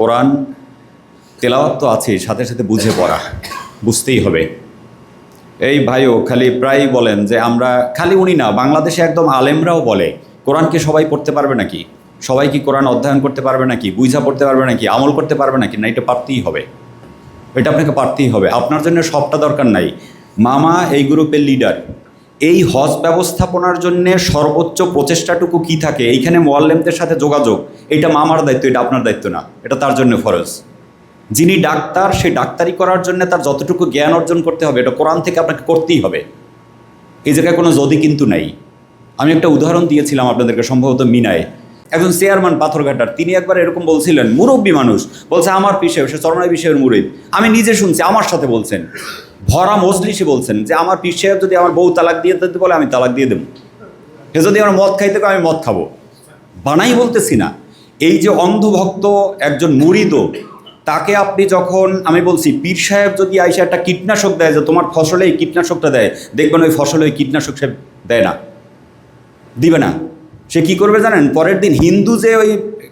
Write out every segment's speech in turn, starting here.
কোরআন তেলাওয়াত তো আছে সাথে সাথে বুঝে পড়া, বুঝতেই হবে। এই ভাইও খালি প্রায়ই বলেন যে আমরা, খালি উনি না, বাংলাদেশে একদম আলেমরাও বলে কোরআনকে সবাই পড়তে পারবে নাকি? সবাই কি কোরআন অধ্যয়ন করতে পারবে নাকি? বুঝা পড়তে পারবে নাকি? আমল করতে পারবে নাকি? না, এটা পারতেই হবে। এটা আপনাকে পারতেই হবে। আপনার জন্য সবটা দরকার নাই। মামা এই গ্রুপের লিডার এই হজ ব্যবস্থাপনার জন্য সর্বোচ্চ প্রচেষ্টাটুকু কি থাকে? এইখানে মোয়াল্লেমদের সাথে যোগাযোগ। এটা মামার দায়িত্ব, এটা আপনার দায়িত্ব না। এটা তার জন্য ফরজ। যিনি ডাক্তার সেই ডাক্তারি করার জন্য তার যতটুকু জ্ঞান অর্জন করতে হবে, এটা কোরআন থেকে আপনাকে করতেই হবে। এই জায়গায় কোনো যদি কিন্তু নাই। আমি একটা উদাহরণ দিয়েছিলাম আপনাদেরকে, সম্ভবত মিনায়। একজন চেয়ারম্যান পাথরঘাটার, তিনি একবার এরকম বলছিলেন, মুরব্বী মানুষ। বলছে, আমার পিসে, সে চরমাই বিষয়ের মুরিদ। আমি নিজে শুনছি, আমার সাথে বলছেন। ভরা মজলিসে বলছেন যে, আমার পীর সাহেব যদি আমার বউ তালাক দিয়ে দিতে বলে, আমি তালাক দিয়ে দেবো। সে যদি আমার মদ খাইতে আমি মদ খাব। বানাই বলতেছি না। এই যে অন্ধভক্ত একজন মুরিদও তাকে আপনি যখন, আমি বলছি, পীর সাহেব যদি আইসা একটা কীটনাশক দেয়, যে তোমার ফসলে এই কীটনাশকটা দেয়, দেখবেন ওই ফসলে ওই কীটনাশক সে দেয় না, দিবে না। সে কি করবে জানেন? পরের দিন হিন্দু যে ওই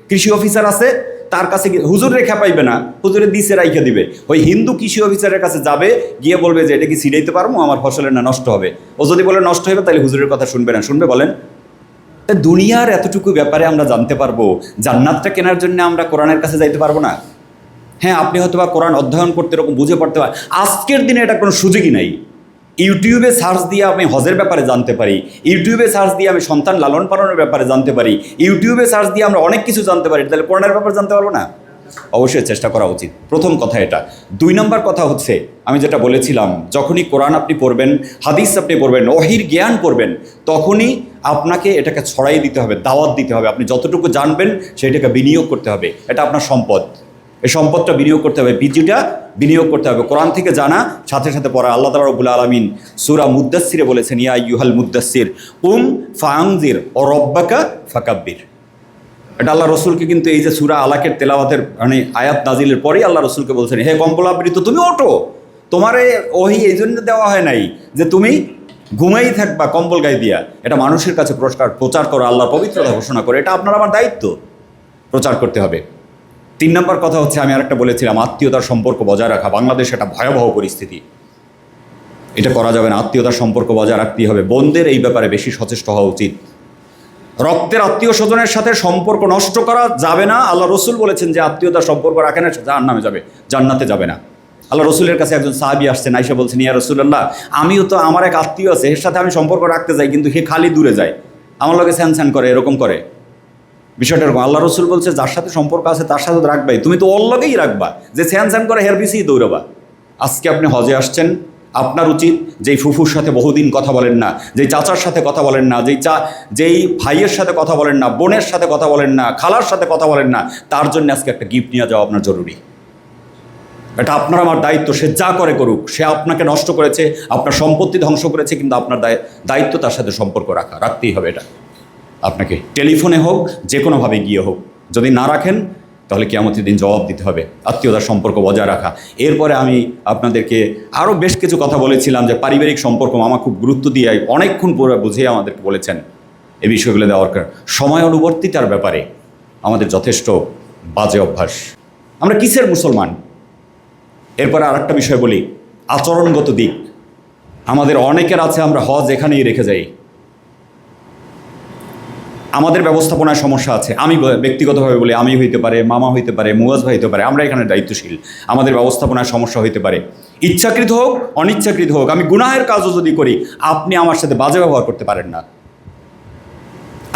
কৃষি অফিসার আছে তার কাছে হুজুর রেখা পাইবে না হুজুরের দিছে, রাইখে দিবে। ওই হিন্দু কৃষি অফিসারের কাছে যাবে, গিয়ে বলবে যে, এটা কি ছিড়াইতে পারব? আমার ফসলের না নষ্ট হবে। ও যদি বলে নষ্ট হবে তাহলে হুজুরের কথা শুনবে না। শুনবে, বলেন। দুনিয়ার এতটুকু ব্যাপারে আমরা জানতে পারব। জান্নাতটা কেনার জন্য আমরা কোরআনের কাছে যাইতে পারব না? হ্যাঁ আপনি হয়তো বা কোরআন অধ্যয়ন করতে এরকম বুঝে পড়তে পারেন আজকের দিনে এটা কোনো সুযোগই নাই। ইউটিউবে সার্চ দিয়ে আমি হজের ব্যাপারে জানতে পারি, ইউটিউবে সার্চ দিয়ে আমি সন্তান লালন পালনের ব্যাপারে জানতে পারি, ইউটিউবে সার্চ দিয়ে আমরা অনেক কিছু জানতে পারি তাহলে কোরআনের ব্যাপারে জানতে পারব না? অবশ্যই চেষ্টা করা উচিত। প্রথম কথা এটা। দুই নম্বর কথা হচ্ছে, আমি যেটা বলেছিলাম, যখনই কোরআন আপনি পড়বেন, হাদিস আপনি পড়বেন অহির জ্ঞান পড়বেন, তখনই আপনাকে এটাকে ছড়াই দিতে হবে, দাওয়াত দিতে হবে। আপনি যতটুকু জানবেন, সেটাকে বিনিয়োগ করতে হবে। এটা আপনার সম্পদ। এই সম্পদটা বিনিয়োগ করতে হবে বিজিটা বিনিয়োগ করতে হবে। কোরআন থেকে জানা, সাথে সাথে পড়া। আল্লাহ তালা রবুল আলমিন সুরা মুদাসিরে বলেছেন, ইয়া ইউহাল মুদাসির উম ফাংজির ও রব্বাকা ফাকাব্বির। এটা আল্লাহ রসুলকে কিন্তু এই যে সুরা আলাকের তেলাওয়াতের মানে আয়াত নাজিলের পরেই আল্লাহ রসুলকে বলছেন, হে কম্বলাবৃত তুমি ওঠো। তোমারে ওহি এই জন্য দেওয়া হয় নাই যে তুমি ঘুমাই থাকবা, কম্বল গায়ে দিয়া। এটা মানুষের কাছে পুরস্কার প্রচার করো, আল্লাহর পবিত্রতা ঘোষণা করে। এটা আপনার আমার দায়িত্ব। প্রচার করতে হবে। তিন নম্বর কথা হচ্ছে, আমি আরেকটা বলেছিলাম, আত্মীয়তার সম্পর্ক বজায় রাখা। বাংলাদেশ একটা ভয়াবহ পরিস্থিতি। এটা করা যাবে না, আত্মীয়তার সম্পর্ক বজায় রাখতেই হবে। বোনদের এই ব্যাপারে বেশি সচেষ্ট হওয়া উচিত। রক্তের আত্মীয় স্বজনের সাথে সম্পর্ক নষ্ট করা যাবে না। আল্লাহ রসুল বলেছেন যে আত্মীয়তার সম্পর্ক রাখে না, যার নামে যাবে, জান্নাতে যাবে না। আল্লাহ রসুলের কাছে একজন সাহাবি আসছেন আইসা বলছেন, ইয়া রসুল্লাহ আমিও তো আমার এক আত্মীয় আছে, এর সাথে আমি সম্পর্ক রাখতে যাই, কিন্তু সে খালি দূরে যায়। আমার লোকে স্যান স্যান করে, এরকম করে। বিষয়টা এরকম, আল্লাহ রসুল বলছে, যার সাথে সম্পর্ক আছে, তার সাথে রাখবাই। তুমি তো লগেই রাখবা। যে স্যান স্যান করে হের পিছিয়ে দৌড়াবা। আজকে আপনি হজে আসছেন, আপনার উচিত যেই ফুফুর সাথে বহুদিন কথা বলেন না, যেই চাচার সাথে কথা বলেন না, যেই চা, যেই ভাইয়ের সাথে কথা বলেন না, বোনের সাথে কথা বলেন না, খালার সাথে কথা বলেন না, তার জন্য আজকে একটা গিফট নিয়ে যাওয়া আপনার জরুরি। এটা আপনার আমার দায়িত্ব, সে যা করে করুক, সে আপনাকে নষ্ট করেছে, আপনার সম্পত্তি ধ্বংস করেছে, কিন্তু আপনার দায়- দায়িত্ব তার সাথে সম্পর্ক রাখা, রাখতেই হবে এটা। আপনাকে টেলিফোনে হোক যে কোনোভাবে গিয়ে হোক। যদি না রাখেন, তাহলে কেমতের দিন জবাব দিতে হবে। আত্মীয়তার সম্পর্ক বজায় রাখা। এরপরে আমি আপনাদেরকে আরও বেশ কিছু কথা বলেছিলাম যে পারিবারিক সম্পর্ক মামা খুব গুরুত্ব দিয়ে অনেকক্ষণ পরে বুঝিয়ে আমাদেরকে বলেছেন। এই বিষয়গুলো দেওয়ার কারণ সময় অনুবর্তিতার ব্যাপারে আমাদের যথেষ্ট বাজে অভ্যাস। আমরা কিসের মুসলমান? এরপরে আর একটা বিষয় বলি, আচরণগত দিক। আমাদের অনেকের আছে, আমরা হজ এখানেই রেখে যাই। আমাদের ব্যবস্থাপনায় সমস্যা আছে। আমি ব্যক্তিগতভাবে বলি, আমি হইতে পারে, মামা হইতে পারে মুয়াজ ভাই হইতে পারে, আমরা এখানে দায়িত্বশীল। আমাদের ব্যবস্থাপনায় সমস্যা হইতে পারে। ইচ্ছাকৃত হোক, অনিচ্ছাকৃত হোক, আমি গুনাহের কাজও যদি করি, আপনি আমার সাথে বাজে ব্যবহার করতে পারেন না।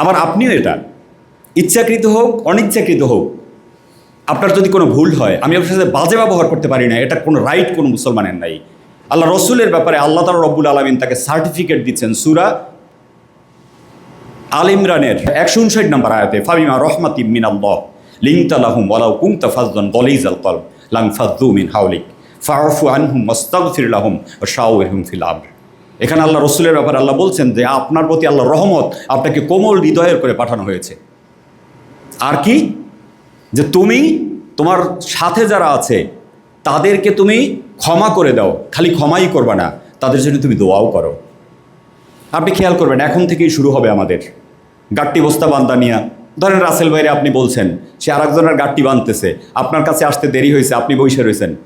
আবার আপনিও এটা। ইচ্ছাকৃত হোক, অনিচ্ছাকৃত হোক, আপনার যদি কোনো ভুল হয়, আমি আপনার সাথে বাজে ব্যবহার করতে পারি না, এটা কোনো রাইট কোনো মুসলমানের নাই। আল্লাহ রসুলের ব্যাপারে আল্লাহ তালা রব্বুল আলমিন তাকে সার্টিফিকেট দিচ্ছেন সুরা আল ইমরানের একশো উনষাট নম্বর আয়াতে, ফাবিমা রহমাতি মিন আল্লাহ লিংতালাহুম ওয়ালাউ কুমতা ফাজদান গলিজ আল কলব, লাং ফাজদু মিন হাউলিক ফারফু আনহুম মস্তাগফির লাহুম ও শাওরহুম ফিল আমর। এখানে আল্লাহ রসুলের ব্যাপারে আল্লাহ বলছেন যে, আপনার প্রতি আল্লাহ রহমত আপনাকে কোমল হৃদয়ের করে পাঠানো হয়েছে। আর কি? যে তুমি, তোমার সাথে যারা আছে, তাদেরকে তুমি ক্ষমা করে দাও। খালি ক্ষমাই করবা না, তাদের জন্য তুমি দোয়াও করো। আপনি খেয়াল করবেন, এখন থেকেই শুরু হবে আমাদের। গাট্টি বস্তা বান্দা নিয়া। ধরেন রাসেল ভাইরে আপনি বলছেন, সে আরেকজনের গাঠটি বাঁধতেছে আপনার কাছে আসতে দেরি হয়েছে, আপনি বসে রয়েছেন।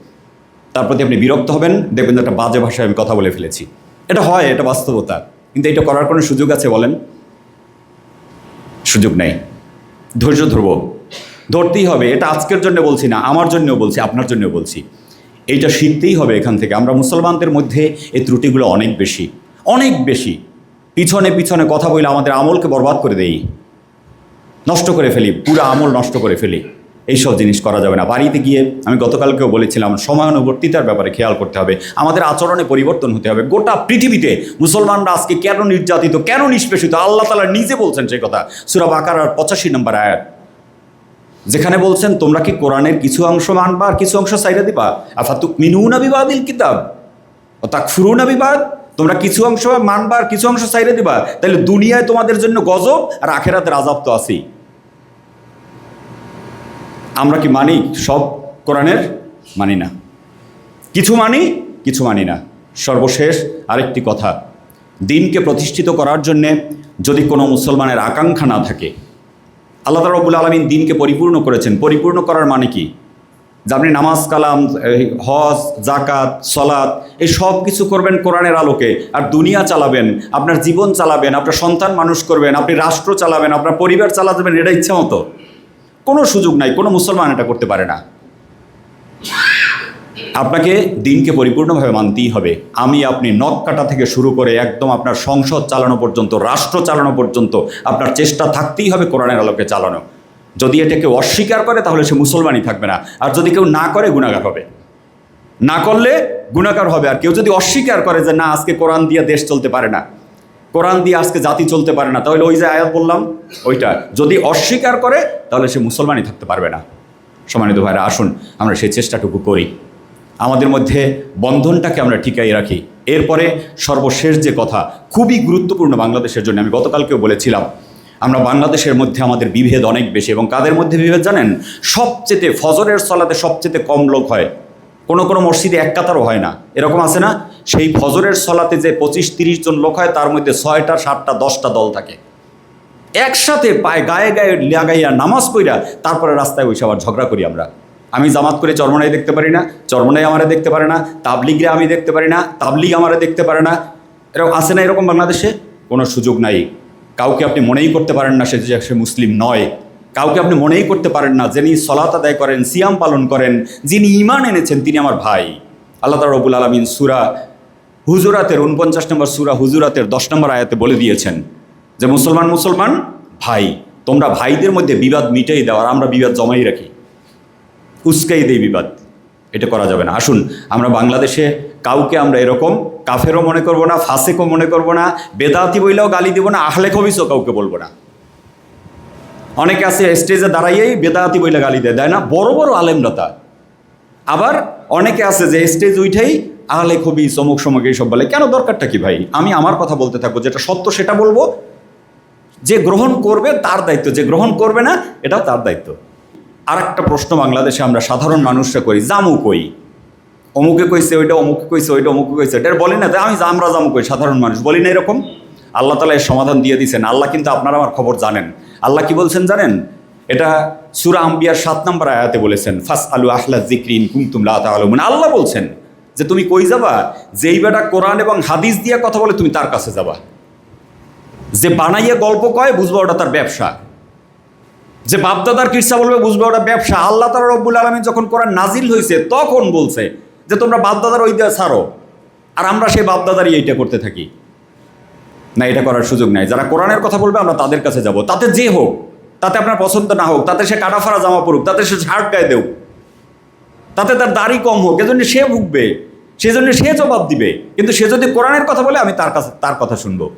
তার প্রতি আপনি বিরক্ত হবেন। দেখবেন একটা বাজে ভাষায় আমি কথা বলে ফেলেছি। এটা হয়, এটা বাস্তবতা। কিন্তু এটা করার কোনো সুযোগ আছে বলেন? সুযোগ নেই। ধৈর্য ধরবো। ধরতেই হবে, এটা আজকের জন্য বলছি না, আমার জন্যও বলছি, আপনার জন্যও বলছি। এইটা শিখতেই হবে এখান থেকে। আমরা মুসলমানদের মধ্যে এই ত্রুটিগুলো অনেক বেশি অনেক বেশি। পিছনে পিছনে কথা বলে আমাদের আমলকে বরবাদ করে দেই। নষ্ট করে ফেলি, পুরো আমল নষ্ট করে ফেলি। এইসব জিনিস করা যাবে না। বাড়িতে গিয়ে আমি গতকালকেও বলেছিলাম, সময়ানুবর্তিতার ব্যাপারে খেয়াল করতে হবে। আমাদের আচরণে পরিবর্তন হতে হবে। গোটা পৃথিবীতে মুসলমানরা আজকে কেন নির্যাতিত, কেন নিষ্পেষিত? আল্লাহ তালা নিজে বলছেন সেই কথা। সুরা আকার আর পঁচাশি নম্বর আয়াত। যেখানে বলছেন, তোমরা কি কোরআনের কিছু অংশ মানবা আর কিছু অংশ সাইরা দিবা? আফাতু মিনুনা বিবাদিল কিতাব? ও তাক ফুরুনা বিবাদ? তোমরা কিছু অংশ মানবা আর কিছু অংশ সাইডে দিবা তাহলে দুনিয়ায় তোমাদের জন্য গজব আর আখেরাতের আজাব তো আছেই। আমরা কি মানি? সব কোরআনের মানি না। কিছু মানি কিছু মানি না। সর্বশেষ আরেকটি কথা, দিনকে প্রতিষ্ঠিত করার জন্যে যদি কোনো মুসলমানের আকাঙ্ক্ষা না থাকে, আল্লাহ তালা রব্বুল আলমিন দিনকে পরিপূর্ণ করেছেন। পরিপূর্ণ করার মানে কি? যে আপনি নামাজ, কালাম হজ জাকাত সলাৎ, এই সব কিছু করবেন কোরআনের আলোকে। আর দুনিয়া চালাবেন, আপনার জীবন চালাবেন, আপনার সন্তান মানুষ করবেন, আপনি রাষ্ট্র চালাবেন, আপনার পরিবার চালাবেন এটা ইচ্ছা মতো। কোনো সুযোগ নাই, কোনো মুসলমান এটা করতে পারে না। আপনাকে দিনকে পরিপূর্ণভাবে মানতেই হবে। আমি, আপনি নখ কাটা থেকে শুরু করে একদম আপনার সংসদ চালানো পর্যন্ত, রাষ্ট্র চালানো পর্যন্ত আপনার চেষ্টা থাকতেই হবে কোরআনের আলোকে চালানো। যদি এটা কেউ অস্বীকার করে, তাহলে সে মুসলমানই থাকবে না। আর যদি কেউ না করে গুণাগার হবে। না করলে গুণাকার হবে। আর কেউ যদি অস্বীকার করে যে, না, আজকে কোরআন দিয়ে দেশ চলতে পারে না। কোরআন দিয়ে আজকে জাতি চলতে পারে না। তাহলে ওই যে আয়াত বললাম, ওইটা। যদি অস্বীকার করে, তাহলে সে মুসলমানই থাকতে পারবে না। সম্মানিত ভাইরা, আসুন, আমরা সেই চেষ্টাটুকু করি। আমাদের মধ্যে বন্ধনটাকে আমরা ঠিকাই রাখি। এরপরে সর্বশেষ যে কথা, খুবই গুরুত্বপূর্ণ বাংলাদেশের জন্য। আমি গতকালকেও বলেছিলাম আমরা বাংলাদেশের মধ্যে আমাদের বিভেদ অনেক বেশি, এবং কাদের মধ্যে বিভেদ জানেন? সবচেয়ে ফজরের সলাতে সবচেয়ে কম লোক হয়। কোনো কোনো মসজিদে এক কাতারও হয় না। এরকম আছে না? সেই ফজরের সলাতে যে পঁচিশ তিরিশ জন লোক হয়, তার মধ্যে ছয়টা, সাতটা, দশটা দল থাকে। একসাথে পায়ে গায়ে গায়ে লাগাইয়া নামাজ পড়িয়া তারপরে রাস্তায় বসে আবার ঝগড়া করি আমরা। আমি জামাত করে চরমনাই দেখতে পারি না, চরমনাই আমারে দেখতে পারে না, তাবলিগরে আমি দেখতে পারি না, তাবলিগ আমারে দেখতে পারে না। এরকম আছে না এরকম বাংলাদেশে? কোনো সুযোগ নাই। কাউকে আপনি মনেই করতে পারেন না সে যে সে মুসলিম নয়। কাউকে আপনি মনেই করতে পারেন না যিনি সলাত আদায় করেন, সিয়াম পালন করেন, যিনি ইমান এনেছেন, তিনি আমার ভাই। আল্লাহ রবুল আলমিন সুরা হুজুরাতের উনপঞ্চাশ নম্বর সুরা হুজুরাতের দশ নম্বর আয়াতে বলে দিয়েছেন যে, মুসলমান মুসলমান, ভাই, তোমরা ভাইদের মধ্যে বিবাদ মিটাই দাও আর আমরা বিবাদ জমাই রাখি। উস্কাই দেই বিবাদ। এটা করা যাবে না। আসুন, আমরা বাংলাদেশে কাউকে আমরা এরকম কাফেরও মনে করব না, ফাসেকও মনে করব না, বেদাতি বইলেও গালি দিব না আহলে খবিসও কাউকে বলব না। অনেকে আছে স্টেজে দাঁড়াইয়েই বেদাতি বইলে গালি দেয় দেয় না? বড় বড় আলেমরতা আবার অনেকে আছে যে স্টেজ উঠেই আহলে খবি চমক সমক এইসব বলে, কেন দরকারটা কি ভাই? আমি আমার কথা বলতে থাকব, যেটা সত্য সেটা বলব। যে গ্রহণ করবে তার দায়িত্ব, যে গ্রহণ করবে না, এটাও তার দায়িত্ব। আর একটা প্রশ্ন বাংলাদেশে আমরা সাধারণ মানুষরা করি, জামু কই? অমুকে কইছে, ওইটা অমুকে কইছে, ওইটা অমুকে কইছে। এটা বলি না যে আমি আমরা জামু কই সাধারণ মানুষ, বলি না এরকম। আল্লাহ তালা এর সমাধান দিয়ে দিয়েছেন। আল্লাহ কিন্তু আপনারা আমার খবর জানেন। আল্লাহ কি বলছেন জানেন? এটা সুরা আম্বিয়ার সাত নম্বর আয়াতে বলেছেন ফাস আলু আহলা জিক্রিন কুমতুম তাআলামুন। আল্লাহ বলছেন যে, তুমি কই যাবা? যেই বেটা কোরআন এবং হাদিস দিয়ে কথা বলে, তুমি তার কাছে যাবা। যে বানাইয়া গল্প কয়, বুঝবা ওটা তার ব্যবসা। যে বাপদাদার কিরসা বলবে, বুঝবে ওটা ব্যবসা। আল্লাহ তালা রব্বুল আলমী যখন কোরআন নাজিল হয়েছে তখন বলছে যে তোমরা বাপদাদার ওই দিয়ে ছাড়ো। আর আমরা সেই বাপদাদারই এইটা করতে থাকি। না, এটা করার সুযোগ নাই। যারা কোরআনের কথা বলবে, আমরা তাদের কাছে যাব। তাতে যে হোক, তাতে আপনার পছন্দ না হোক, তাতে সে কাটাফাড়া জামা পড়ুক তাতে সে ঝাড় গায়ে দেও তাতে তার দাড়ি কম হোক, এজন্য সে ভুগবে, সেজন্য সে জবাব দিবে। কিন্তু সে যদি কোরআনের কথা বলে, আমি তার কাছে, তার কথা শুনব।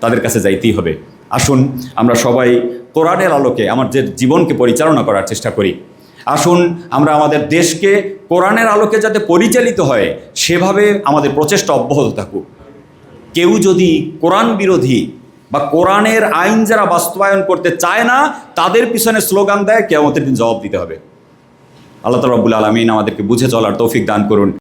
তাদের কাছে যাইতেই হবে। আসুন, আমরা সবাই কোরআনের আলোকে, আমার যে জীবনকে পরিচালনা করার চেষ্টা করি। আসুন, আমরা আমাদের দেশকে কোরআনের আলোকে যাতে পরিচালিত হয়, সেভাবে আমাদের প্রচেষ্টা অব্যাহত থাকুক। কেউ যদি কোরআন বিরোধী বা কোরআনের আইন যারা বাস্তবায়ন করতে চায় না, তাদের পিছনে স্লোগান দেয় কেমতের দিন জবাব দিতে হবে। আল্লাহ তালা আলমিন আমাদেরকে বুঝে চলার তৌফিক দান করুন।